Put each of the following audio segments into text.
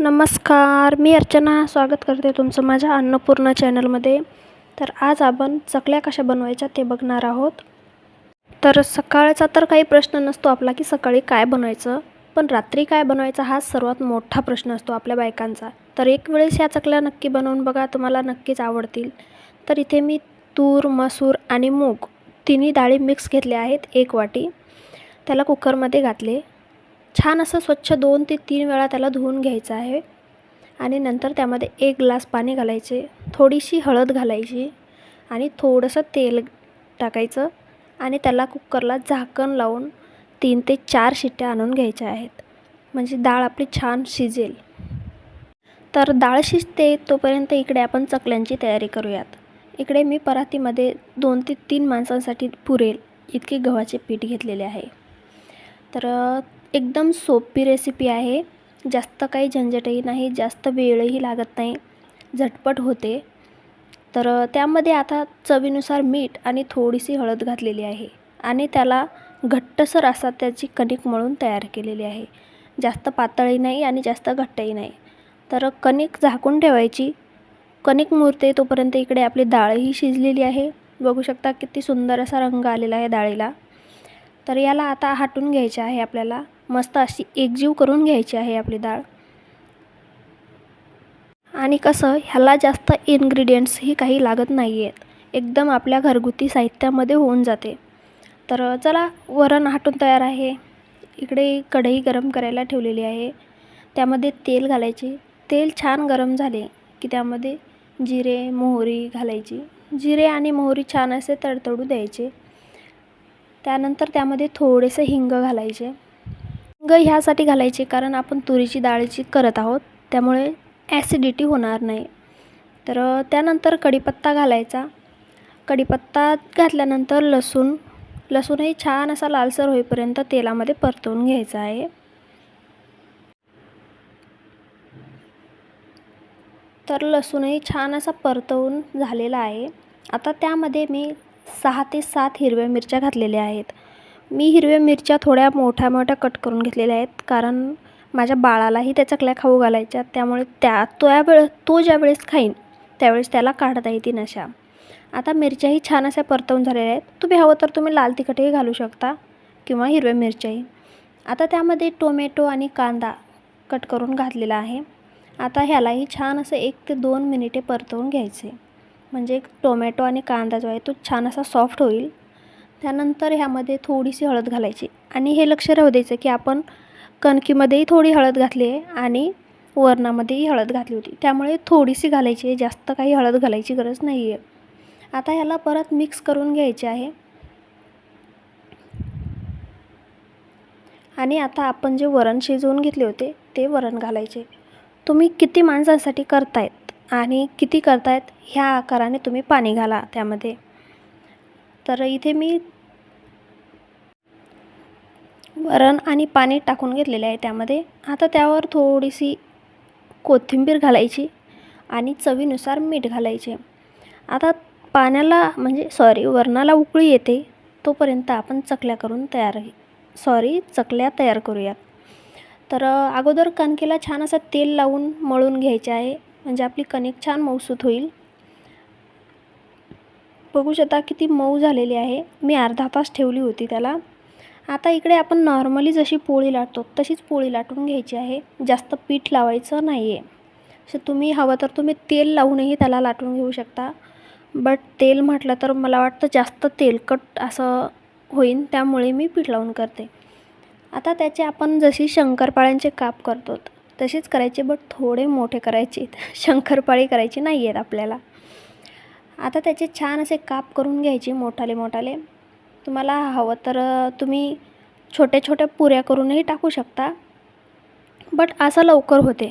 नमस्कार मी अर्चना. स्वागत करते तुमचं माझ्या अन्नपूर्णा चॅनलमध्ये. तर आज आपण चकल्या कशा बनवायच्या ते बघणार आहोत. तर सकाळचा तर काही प्रश्न नसतो आपला की सकाळी काय बनवायचं पण रात्री काय बनवायचं हा सर्वात मोठा प्रश्न असतो आपल्या बायकांचा. तर एक वेळेस ह्या चकल्या नक्की बनवून बघा तुम्हाला नक्कीच आवडतील. तर इथे मी तूर मसूर आणि मूग तिन्ही डाळी मिक्स घेतल्या आहेत एक वाटी. त्याला कुकरमध्ये घातले. छान असं स्वच्छ दोन ते तीन वेळा त्याला धुवून घ्यायचं आहे. आणि नंतर त्यामध्ये एक ग्लास पाणी घालायचे थोडीशी हळद घालायची आणि थोडंसं तेल टाकायचं आणि त्याला कुकरला झाकण लावून तीन ते चार शिट्ट्या आणून घ्यायच्या आहेत. म्हणजे डाळ आपली छान शिजेल. तर डाळ शिजते तोपर्यंत इकडे आपण चकल्यांची तयारी करूयात. इकडे मी परातीमध्ये दोन ते तीन माणसांसाठी पुरेल इतके गव्हाचे पीठ घेतलेले आहे. तर एकदम सोपी रेसिपी आहे. जास्त काही झंझटही नाही जास्त वेळही लागत नाही. झटपट होते. तर त्यामध्ये आता चवीनुसार मीठ आणि थोडीशी हळद घातलेली आहे आणि त्याला घट्टसर असा त्याची कणिक मळून तयार केलेली आहे. जास्त पातळही नाही आणि जास्त घट्टही नाही. तर कणिक झाकून ठेवायची. कणिक मुरते तोपर्यंत इकडे आपली डाळही शिजलेली आहे. बघू शकता किती सुंदर असा रंग आलेला आहे डाळीला. तर याला आता हाटून घ्यायचे आहे आपल्याला. मस्त अशी एकजीव करून घ्यायची आहे आपली डाळ. आणि कसं ह्याला जास्त इन्ग्रेडियंट्सही काही लागत नाही आहेत एकदम आपल्या घरगुती साहित्यामध्ये होऊन जाते. तर चला वरण हाटून तयार आहे. इकडे कढई गरम करायला ठेवलेली आहे. त्यामध्ये तेल घालायचे. तेल छान गरम झाले की त्यामध्ये जिरे मोहरी घालायची. जिरे आणि मोहरी छान असे तडतडू द्यायचे. त्यानंतर त्यामध्ये थोडेसे हिंग घालायचे. हिंग ह्यासाठी घालायचे कारण आपण तुरीची डाळीची करत आहोत त्यामुळे ॲसिडिटी होणार नाही. तर त्यानंतर कढीपत्ता घालायचा. कढीपत्ता घातल्यानंतर लसूण लसूणही छान असा लालसर होईपर्यंत तेलामध्ये परतवून घ्यायचा आहे. तर लसूणही छान असा परतवून झालेला आहे. आता त्यामध्ये मी सहा ते सात हिरव्या मिरच्या घातलेल्या आहेत. मी हिरव्या मिरच्या थोड्या मोठ्या मोठ्या कट करून घेतलेल्या आहेत. कारण माझ्या बाळालाही त्या चकल्या खाऊ घालायच्या. त्यामुळे त्या त्या तो ज्या वेळेस खाईन त्यावेळेस त्याला काढता येतील अशा. आता मिरच्याही छान अशा परतवून झालेल्या आहेत. तुम्ही हवं तर तुम्ही लाल तिखटही घालू शकता किंवा हिरव्या मिरच्याही. आता त्यामध्ये टोमॅटो आणि कांदा कट करून घातलेला आहे. आता ह्यालाही छान असं एक ते दोन मिनिटे परतवून घ्यायचे. म्हणजे टोमॅटो आणि कांदा जो आहे तो छान असा सॉफ्ट होईल. त्यानंतर ह्यामध्ये थोडीशी हळद घालायची. आणि हे लक्ष राहू द्यायचं की आपण कणकीमध्येही थोडी हळद घातली आहे आणि वरणामध्येही हळद घातली होती. त्यामुळे थोडीशी घालायची आहे जास्त काही हळद घालायची गरज नाही आहे आता ह्याला परत मिक्स करून घ्यायचे आहे. आणि आता आपण जे वरण शिजवून घेतले होते ते वरण घालायचे. तुम्ही किती माणसांसाठी करतायत आणि किती करतायत ह्या आकाराने तुम्ही पाणी घाला त्यामध्ये. तर इथे मी वरण आणि पाणी टाकून घेतलेले आहे त्यामध्ये. आता त्यावर थोडीशी कोथिंबीर घालायची आणि चवीनुसार मीठ घालायचे. आता पाण्याला म्हणजे सॉरी वरणाला उकळी येते तोपर्यंत आपण चकल्या करून तयार सॉरी चकल्या तयार करूयात. तर अगोदर कणकेला छान असं तेल लावून मळून घ्यायचे आहे. म्हणजे आपली कणिक छान मऊसूत होईल. बघू शकता किती मऊ झालेली आहे. मी अर्धा तास ठेवली होती त्याला. आता इकडे आपण नॉर्मली जशी पोळी लाटतो तशीच पोळी लाटून घ्यायची आहे. जास्त पीठ लावायचं नाही आहे असं तुम्ही हवं तर तुम्ही तेल लावूनही त्याला लाटून घेऊ शकता. बट तेल म्हटलं तर मला वाटतं जास्त तेलकट असं होईन त्यामुळे मी पीठ लावून करते. आता त्याचे आपण जशी शंकरपाळ्यांचे काप करतो तसेच करायचे बट थोडे मोठे करायचे. शंकरपाळी करायची नाही आहेत आपल्याला. आता त्याचे छान असे काप करून घ्यायचे मोठाले मोठाले. तुम्हाला हवं तर तुम्ही छोट्या छोट्या पुऱ्या करूनही टाकू शकता. बट असं लवकर होते.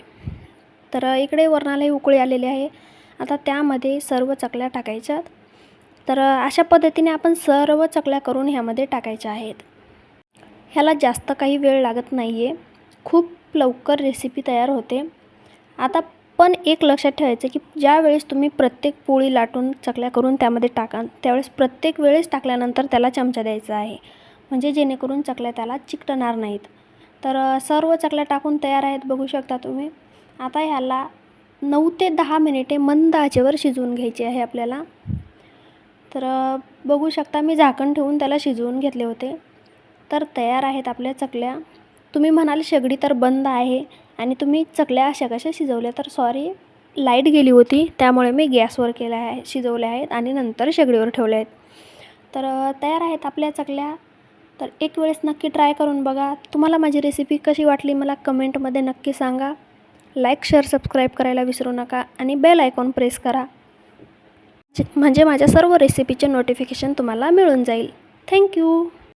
तर इकडे वरणालाही उकळी आलेली आहे. आता त्यामध्ये सर्व चकल्या टाकायच्यात. तर अशा पद्धतीने आपण सर्व चकल्या करून ह्यामध्ये टाकायच्या आहेत. ह्याला जास्त काही वेळ लागत नाही आहे खूप लवकर रेसिपी तयार होते. आता पण एक लक्षात ठेवायचं की ज्यावेळेस तुम्ही प्रत्येक पोळी लाटून चकल्या करून त्यामध्ये टाकाल त्यावेळेस प्रत्येक वेळेस टाकल्यानंतर त्याला चमचा द्यायचा आहे. म्हणजे जेणेकरून चकल्या त्याला चिकटणार नाहीत. तर सर्व चकल्या टाकून तयार आहेत बघू शकता तुम्ही. आता ह्याला नऊ ते दहा मिनिटे मंद आचेवर शिजवून घ्यायचे आहे आपल्याला. तर बघू शकता मी झाकण ठेवून त्याला शिजवून घेतले होते. तर तयार आहेत आपल्या चकल्या. तुम्ही म्हणाल शेगडी तर बंद आहे. आणि तुम्ही चकल्या अशा कशा शिजवल्या? तर सॉरी लाइट गेली होती त्यामुळे मी गॅसवर केल्या आहे शिजवल्या आहेत आणि नंतर शेगडीवर ठेवल्या आहेत. तर तयार आहेत आपल्या चकल्या. तर एक वेळेस नक्की ट्राय करून बघा. तुम्हाला माझी रेसिपी कशी वाटली मला कमेंटमध्ये नक्की सांगा. लाईक शेअर सबस्क्राईब करायला विसरू नका आणि बेल आयकॉन प्रेस करा. म्हणजे माझ्या सर्व रेसिपीचे नोटिफिकेशन तुम्हाला मिळून जाईल. थँक्यू